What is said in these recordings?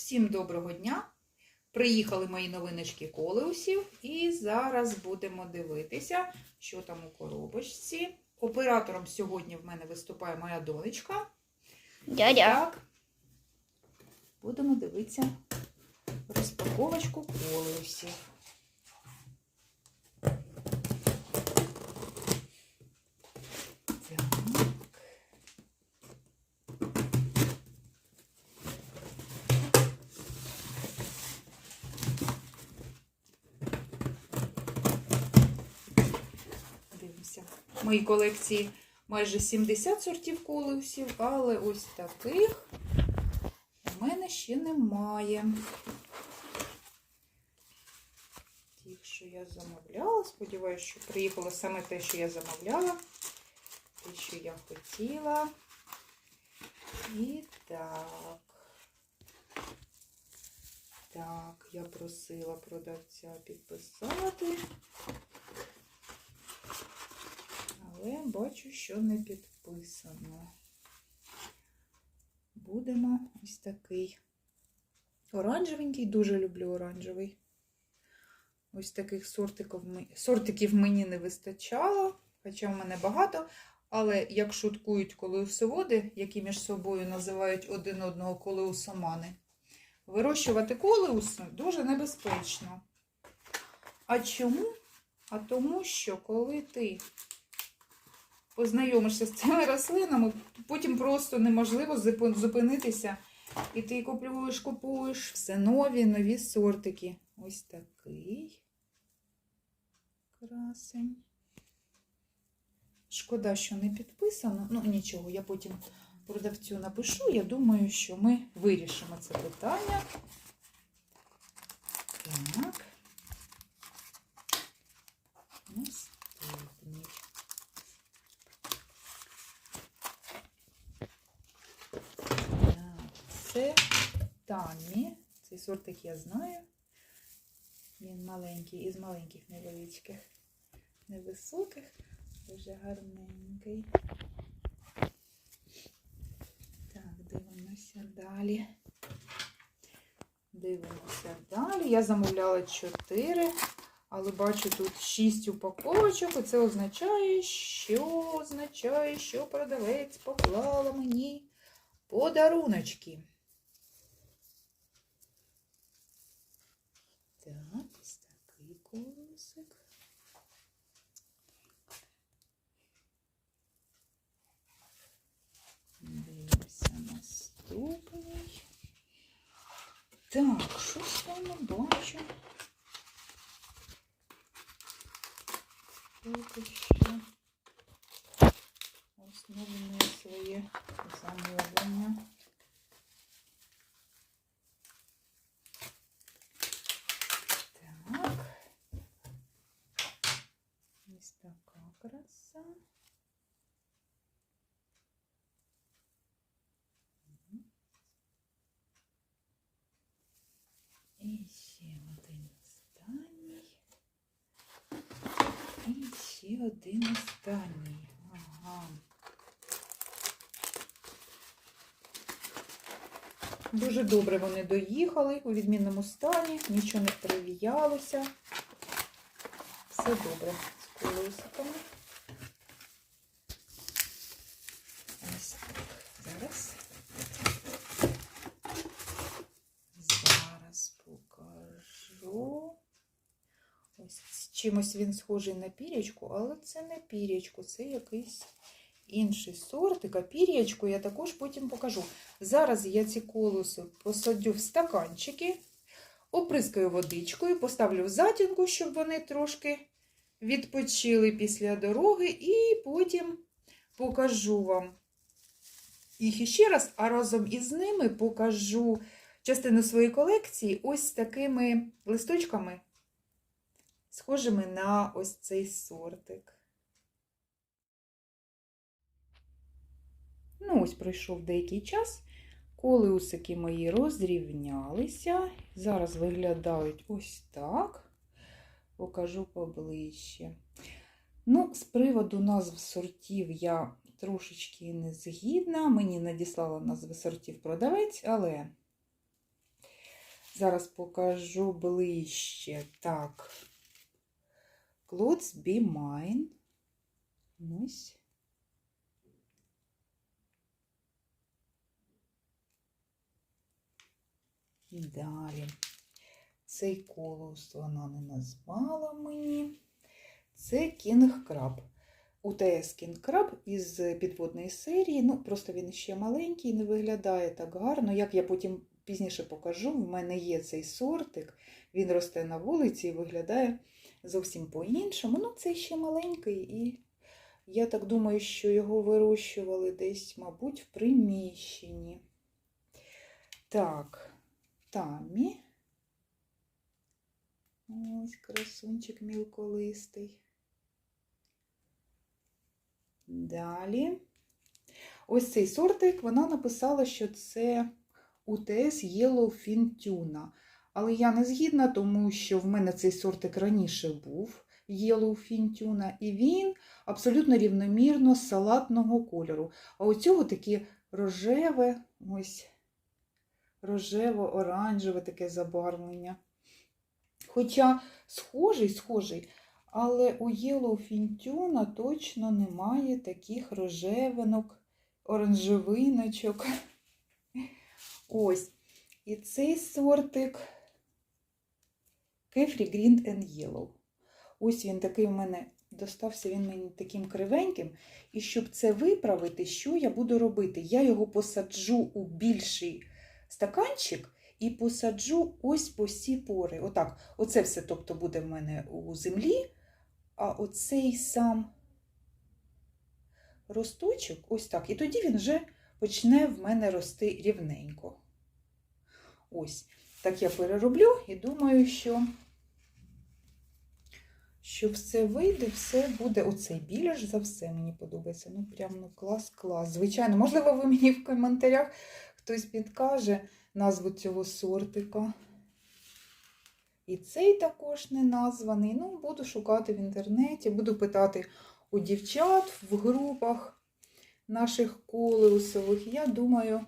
Всім доброго дня! Приїхали мої новиночки колеусів, і зараз будемо дивитися, що там у коробочці. Оператором сьогодні в мене виступає моя донечка. Дядя. Так, будемо дивитися розпаковочку колеусів. Так. Дивимося. В моїй колекції майже 70 сортів колеусів, але ось таких у мене ще немає. Ті, що я замовляла, сподіваюся, що приїхало саме те, що я замовляла, те, що я хотіла. І так. Так, я просила продавця підписати. Але бачу, що не підписано. Будемо ось такий оранжевенький, дуже люблю оранжевий. Ось таких сортиків, сортиків мені не вистачало, хоча в мене багато. Але як шуткують колеусоводи, які між собою називають один одного колеусомани, вирощувати колеуси дуже небезпечно. А чому? А тому, що коли ти познайомишся з цими рослинами, потім просто неможливо зупинитися. І ти купуєш, купуєш все нові, нові сортики. Ось такий красень. Шкода, що не підписано. Ну, нічого, я потім продавцю напишу. Я думаю, що ми вирішимо це питання. Так. Наступний. Так, Це Тамі. Цей сортик я знаю. Він маленький, із маленьких невеличких, невисоких, дуже гарненький. Так, дивимося далі. Дивимося далі. Я замовляла 4, але бачу тут 6 упаковочок, і це означає, що означає, що продавець поклала мені подаруночки. Так, ось такий колосик. Дивимося наступний. Так, щось я не бачу. Поки що основне своє замовлення. Так. Ось така краса. Мгм. І ще один останній. І один останній. Ага. Дуже добре вони доїхали у відмінному стані, нічого не перевіялося. Все добре з колесиками. Ось так. Зараз. Зараз покажу. Ось з чимось він схожий на пірячку, але це не пірячку, це якийсь інший сортик. А пірячку я також потім покажу. Зараз я ці колоси посадю в стаканчики, оприскаю водичкою, поставлю в затінку, щоб вони трошки відпочили після дороги, і потім покажу вам їх іще раз, а разом із ними покажу частину своєї колекції ось такими листочками, схожими на ось цей сортик. Ну, ось пройшов деякий час. Колеусики мої розрівнялися. Зараз виглядають ось так. Покажу поближче. Ну, з приводу назв сортів я трошечки не згідна. Мені надіслала назви сортів продавець, але Зараз покажу ближче. Так. Clothes be mine. Ось. Далі. Цей колос вона не назвала мені. Це Кінг Краб. УТС Кінг Краб із підводної серії. Ну, просто він ще маленький, не виглядає так гарно. Як я потім пізніше покажу, в мене є цей сортик. Він росте на вулиці і виглядає зовсім по-іншому. Ну, цей ще маленький, і я так думаю, що його вирощували десь, мабуть, в приміщенні. Так, Тамі. Ось красунчик мілколистий. Далі. Ось цей сортик, вона написала, що це УТС Yellowfin Tuna. Але я не згідна, тому що в мене цей сортик раніше був Yellowfin Tuna, і він абсолютно рівномірно салатного кольору. А у цього таке рожеве, ось рожево-оранжеве таке забарвлення. Хоча схожий, схожий, але у Yellowfin Tuna точно немає таких рожевинок, оранжевиночок. Ось. І цей сортик Kefri Green and Yellow. Ось він такий у мене достався він мені таким кривеньким. І щоб це виправити, що я буду робити? Я його посаджу у більший стаканчик і посаджу ось по всі пори. Отак. Оце все тобто, буде в мене у землі, а оцей сам росточок, ось так. І тоді він вже почне в мене рости рівненько. Ось. Так я перероблю і думаю, що що все вийде, все буде оцей більш за все мені подобається. Ну, прям ну, клас-клас. Звичайно, можливо, ви мені в коментарях хтось підкаже назву цього сортика. І цей також не названий. Ну, буду шукати в інтернеті, буду питати у дівчат в групах наших колеусових. Я думаю,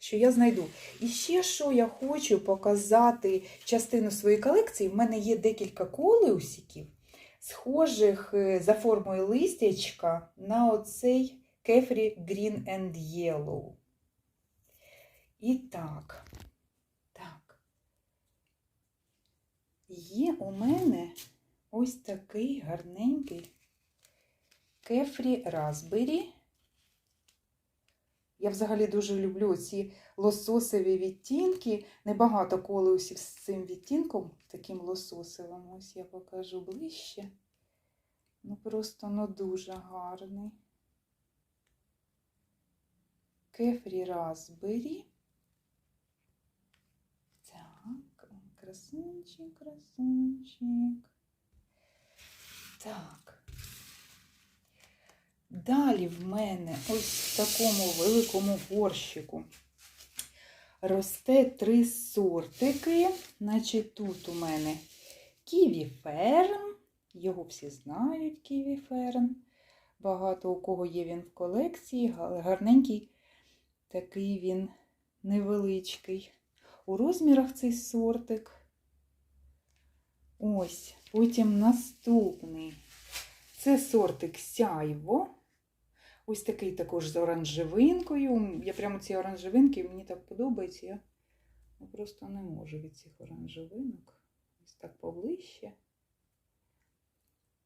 що я знайду. І ще що я хочу показати частину своєї колекції. В мене є декілька колеусиків, схожих е, за формою листячка на оцей Кефрі Green and Yellow. І так, так, є у мене ось такий гарненький кефрі Raspberry. Я взагалі дуже люблю ці лососові відтінки. Небагато колеусів з цим відтінком, таким лососовим. Ось я покажу ближче. Ну, просто ну дуже гарний. Кефрі Raspberry. Так, красунчик, красунчик. Так. Далі в мене ось в такому великому горщику росте три сортики. Значить, тут у мене Ківі Ферн. Його всі знають, Ківі Ферн. Багато у кого є він в колекції, але гарненький, такий він невеличкий. У розмірах цей сортик. Ось, потім наступний. Це сортик сяйво. Ось такий також з оранжевинкою. Я прямо ці оранжевинки, мені так подобається. Я просто не можу від цих оранжевинок. Ось так поближче.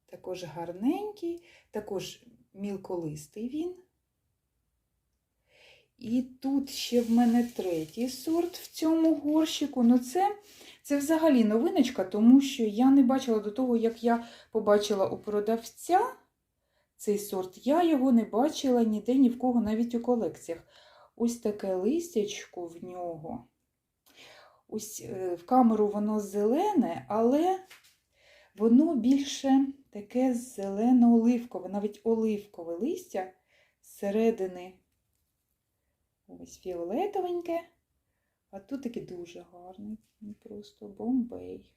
Також гарненький, також мілколистий він. І тут ще в мене третій сорт в цьому горщику. Ну, це, це взагалі новиночка, тому що я не бачила до того, як я побачила у продавця цей сорт, я його не бачила ніде ні в кого, навіть у колекціях. Ось таке листячко в нього. Ось е, в камеру воно зелене, але воно більше таке зелено-оливкове, навіть оливкове листя зсередини ось фіолетовеньке. А тут таке дуже гарний, просто бомбей.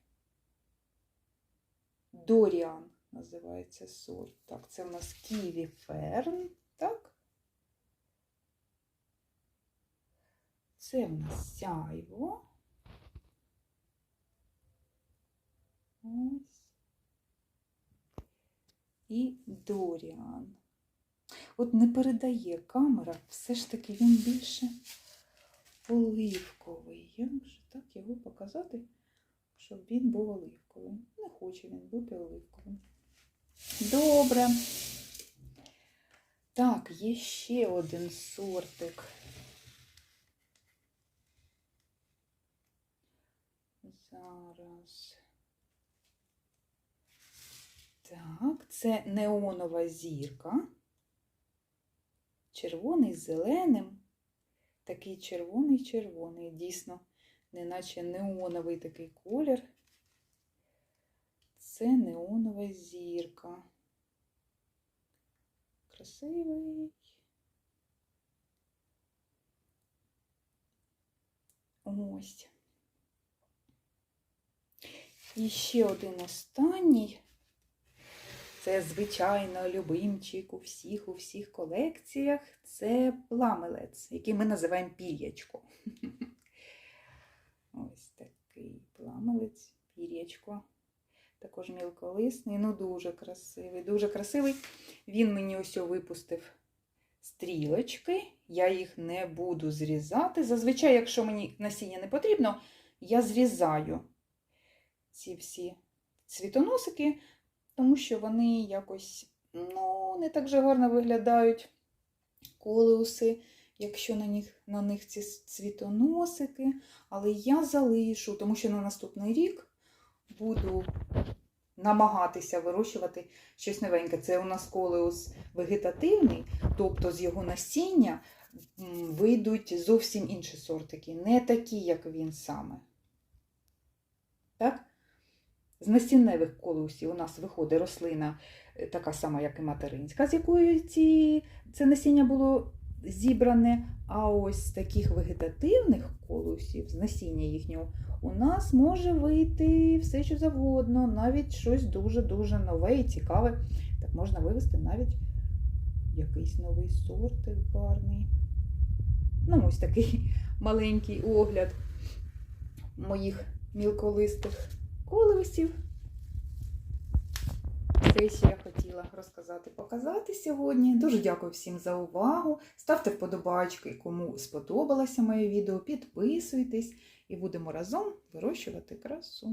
Доріан називається сорт. Так, це в нас Ківі Ферн, так? Це в нас сяйво. Ось. І Доріан. От не передає камера, все ж таки він більше оливковий. Як же так його показати, щоб він був оливковим? Не хоче він бути оливковим. Добре. Так, є ще один сортик. Зараз. Так, це неонова зірка. Червоний з зеленим. Такий червоний-червоний, дійсно, неначе неоновий такий колір. Це неонова зірка. Красивий. Ось. І ще один останній. Це, звичайно, любимчик у всіх у всіх колекціях. Це пламелець, який ми називаємо пір'ячко. Ось такий пламелець, пір'ячко. Також мілколисний, ну дуже красивий, дуже красивий. Він мені ось випустив стрілочки. Я їх не буду зрізати. Зазвичай, якщо мені насіння не потрібно, я зрізаю ці всі цвітоносики, тому що вони якось ну, не так же гарно виглядають колеуси, якщо на них, на них ці цвітоносики. Але я залишу, тому що на наступний рік буду намагатися вирощувати щось новеньке. Це у нас колеус вегетативний, тобто з його насіння вийдуть зовсім інші сортики, не такі, як він саме. Так? З насінневих колеусів у нас виходить рослина е, така сама, як і материнська, з якої ці, це насіння було зібране. А ось таких вегетативних колеусів, з насіння їхнього, у нас може вийти все, що завгодно, навіть щось дуже-дуже нове і цікаве. Так можна вивести навіть якийсь новий сортик гарний. Ну, ось такий маленький огляд моїх мілколистих колесів. Те, що я хотіла розказати, показати сьогодні. Дуже дякую всім за увагу. Ставте вподобайки, кому сподобалося моє відео, підписуйтесь і будемо разом вирощувати красу.